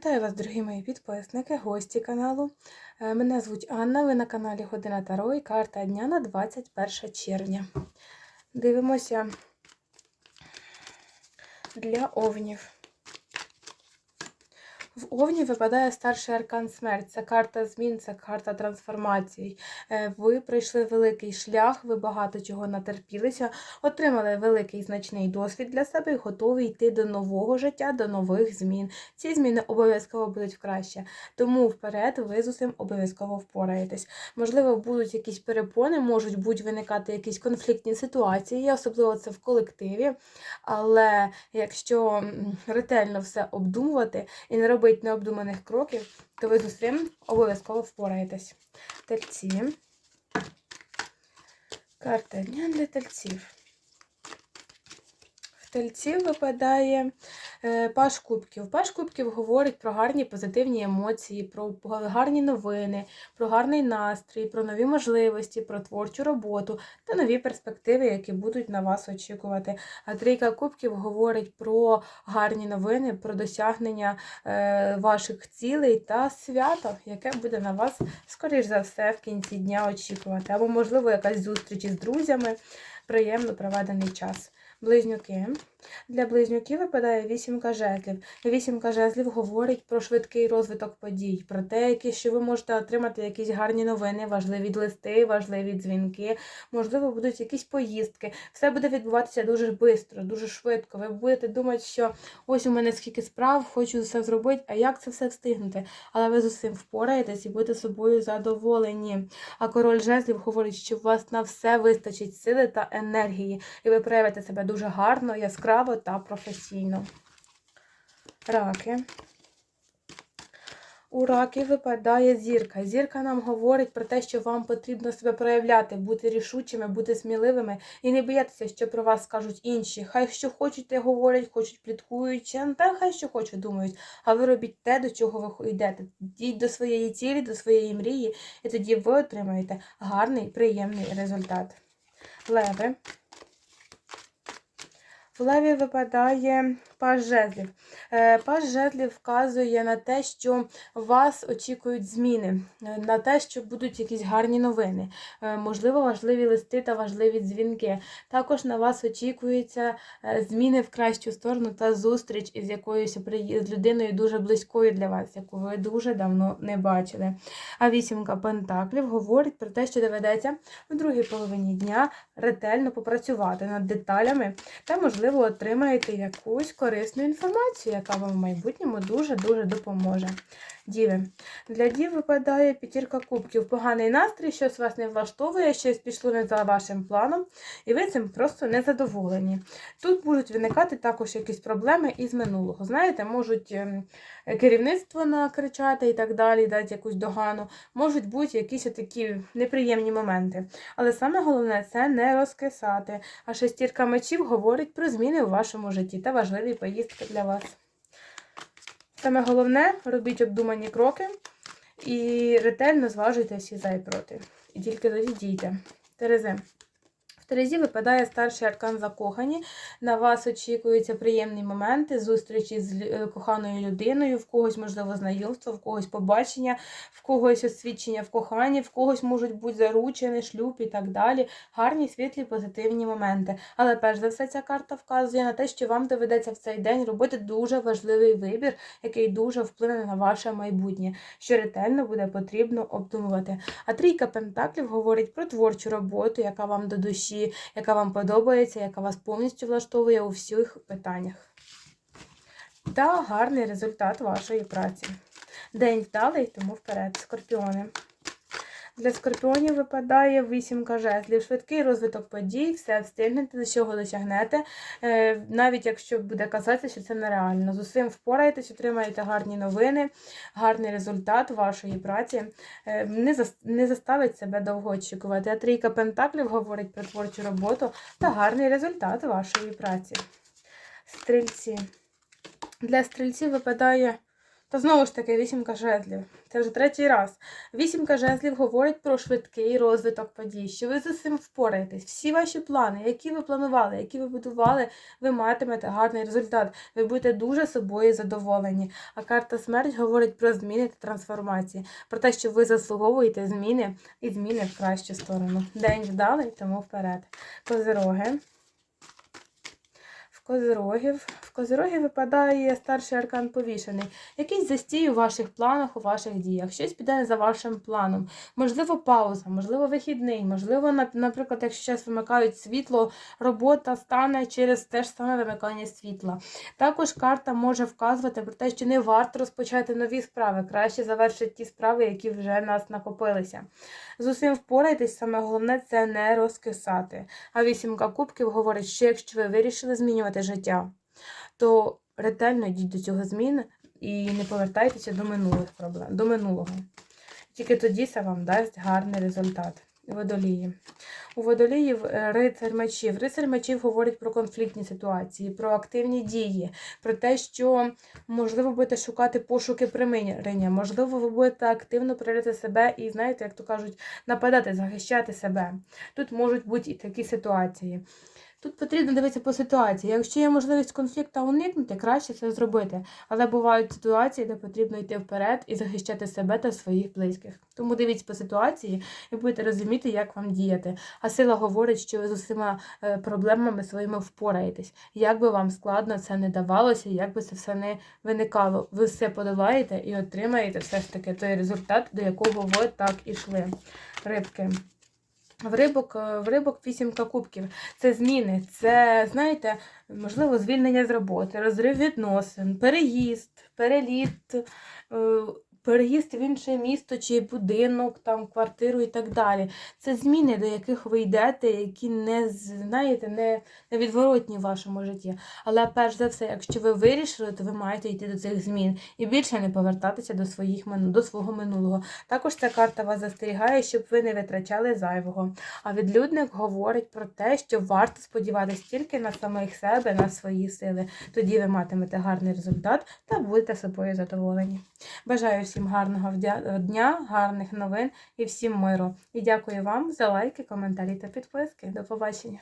Вітаю вас, дорогі мої підписники, гості каналу. Е, Мене звуть Анна, ви на каналі Година Таро і карта дня на 21 червня. Дивимося для овнів. В Овні випадає старший аркан смерть. Це карта змін, це карта трансформацій. Е, Ви пройшли великий шлях, ви багато чого натерпілися, отримали великий значний досвід для себе і готові йти до нового життя, до нових змін. Ці зміни обов'язково будуть краще. Тому вперед ви з усім обов'язково впораєтесь. Можливо, будуть якісь перепони, можуть будуть виникати якісь конфліктні ситуації, особливо це в колективі. Але якщо ретельно все обдумувати і не робити необдуманих кроків, то ви з усім обов'язково впораєтесь. Тельці. Карта дня для тельців. Тельців випадає е, паш кубків. Паш кубків говорить про гарні позитивні емоції, про гарні новини, про гарний настрій, про нові можливості, про творчу роботу та нові перспективи, які будуть на вас очікувати. А трійка кубків говорить про гарні новини, про досягнення е, ваших цілей та свято, яке буде на вас, скоріш за все, в кінці дня очікувати. Або, можливо, якась зустріч із друзями, приємно проведений час. Близнюки. Для близнюків випадає вісімка жезлів. Вісімка жезлів говорить про швидкий розвиток подій, про те, які, що ви можете отримати якісь гарні новини, важливі листи, важливі дзвінки, можливо, будуть якісь поїздки. Все буде відбуватися дуже швидко, дуже швидко. Ви будете думати, що ось у мене скільки справ, хочу все зробити, а як це все встигнути? Але ви з усім впораєтесь і будете собою задоволені. А король жезлів говорить, що у вас на все вистачить сили та енергії, і ви проявите себе дуже гарно, яскраво та професійно. Раки. У раків випадає зірка. Зірка нам говорить про те, що вам потрібно себе проявляти, бути рішучими, бути сміливими і не боятися, що про вас скажуть інші. Хай що хочуть, те говорять, хочуть пліткують, та хай що хочуть, думають. А ви робіть те, до чого ви йдете. Йдіть до своєї цілі, до своєї мрії, і тоді ви отримаєте гарний, приємний результат. Леви. В леві випадає паж жезлів. Е, Паж жезлів вказує на те, що вас очікують зміни, е, на те, що будуть якісь гарні новини, е, можливо, важливі листи та важливі дзвінки. Також на вас очікуються зміни в кращу сторону та зустріч із якоюсь з людиною дуже близькою для вас, яку ви дуже давно не бачили. А вісімка пентаклів говорить про те, що доведеться в другій половині дня ретельно попрацювати над деталями та, можливо, отримаєте якусь корисну інформацію, яка вам в майбутньому дуже-дуже допоможе. Діви. Для дів випадає п'ятірка кубків. Поганий настрій, щось вас не влаштовує, щось пішло не за вашим планом, і ви цим просто не задоволені. Тут будуть виникати також якісь проблеми із минулого. Знаєте, можуть ем, керівництво накричати і так далі, дати якусь догану, можуть бути якісь такі неприємні моменти. Але саме головне це не розкисати. А шестірка мечів говорить про зміни у вашому житті та важливі поїздки для вас. Саме головне, робіть обдумані кроки і ретельно зважуйте всі за і проти. І тільки тоді дійте. Терези. Терезі випадає старший аркан закохані. На вас очікуються приємні моменти, зустрічі з е, коханою людиною, в когось, можливо, знайомство, в когось побачення, в когось освідчення в коханні, в когось можуть бути заручені, шлюб і так далі. Гарні, світлі, позитивні моменти. Але перш за все, ця карта вказує на те, що вам доведеться в цей день робити дуже важливий вибір, який дуже вплине на ваше майбутнє, що ретельно буде потрібно обдумувати. А трійка пентаклів говорить про творчу роботу, яка вам до душі, яка вам подобається, яка вас повністю влаштовує у всіх питаннях. Та гарний результат вашої праці. День вдалий, тому вперед, скорпіони. Для скорпіонів випадає вісімка жезлів, швидкий розвиток подій, все встигнете, до чого досягнете, Е, навіть якщо буде казатися, що це нереально. З усім впораєтесь, отримаєте гарні новини, гарний результат вашої праці. Е, Не, не заставить себе довго очікувати. А трійка пентаклів говорить про творчу роботу та гарний результат вашої праці. Стрільці. Для стрільців випадає Та знову ж таки, вісімка жезлів. Це вже третій раз. Вісімка жезлів говорить про швидкий розвиток подій, що ви з цим впораєтесь. Всі ваші плани, які ви планували, які ви будували, ви матимете гарний результат. Ви будете дуже собою задоволені. А карта смерть говорить про зміни та трансформації, про те, що ви заслуговуєте зміни і зміни в кращу сторону. День вдалий, тому вперед. Козироги. В козирогів. В козирогі випадає старший аркан повішений. Якийсь застій у ваших планах, у ваших діях. Щось піде за вашим планом. Можливо, пауза, можливо, вихідний, можливо, наприклад, якщо зараз вимикають світло, робота стане через те ж саме вимикання світла. Також карта може вказувати про те, що не варто розпочати нові справи. Краще завершити ті справи, які вже в нас накопилися. З усім впорайтесь, саме головне це не розкисати. А вісімка кубків говорить, що якщо ви вирішили змінювати життя, то ретельно йдіть до цього змін і не повертайтеся до минулих проблем, до минулого. Тільки тоді це вам дасть гарний результат. Водолії. У водоліїв е, рицар мечів. Рицар мечів говорить про конфліктні ситуації, про активні дії, про те, що можливо будете шукати пошуки примирення, можливо, ви будете активно проявляти себе і, знаєте, як то кажуть, нападати, захищати себе. Тут можуть бути і такі ситуації. Тут потрібно дивитися по ситуації. Якщо є можливість конфлікту уникнути, краще це зробити. Але бувають ситуації, де потрібно йти вперед і захищати себе та своїх близьких. Тому дивіться по ситуації і будете розуміти, як вам діяти. А сила говорить, що ви з усіма е, проблемами своїми впораєтесь. Як би вам складно це не давалося, як би це все не виникало. Ви все подолаєте і отримаєте все ж таки той результат, до якого ви так ішли. Рибки. В рибок, е, в рибок вісімка кубків. Це зміни, це, знаєте, можливо, звільнення з роботи, розрив відносин, переїзд, переліт, е, переїзд в інше місто чи будинок, там, квартиру і так далі. Це зміни, до яких ви йдете, які не знаєте, не, невідворотні в вашому житті. Але перш за все, якщо ви вирішили, то ви маєте йти до цих змін і більше не повертатися до своїх до свого минулого. Також ця карта вас застерігає, щоб ви не витрачали зайвого. А відлюдник говорить про те, що варто сподіватися тільки на самих себе, на свої сили. Тоді ви матимете гарний результат та будете собою задоволені. Бажаю всім гарного дня, гарних новин і всім миру. І дякую вам за лайки, коментарі та підписки. До побачення.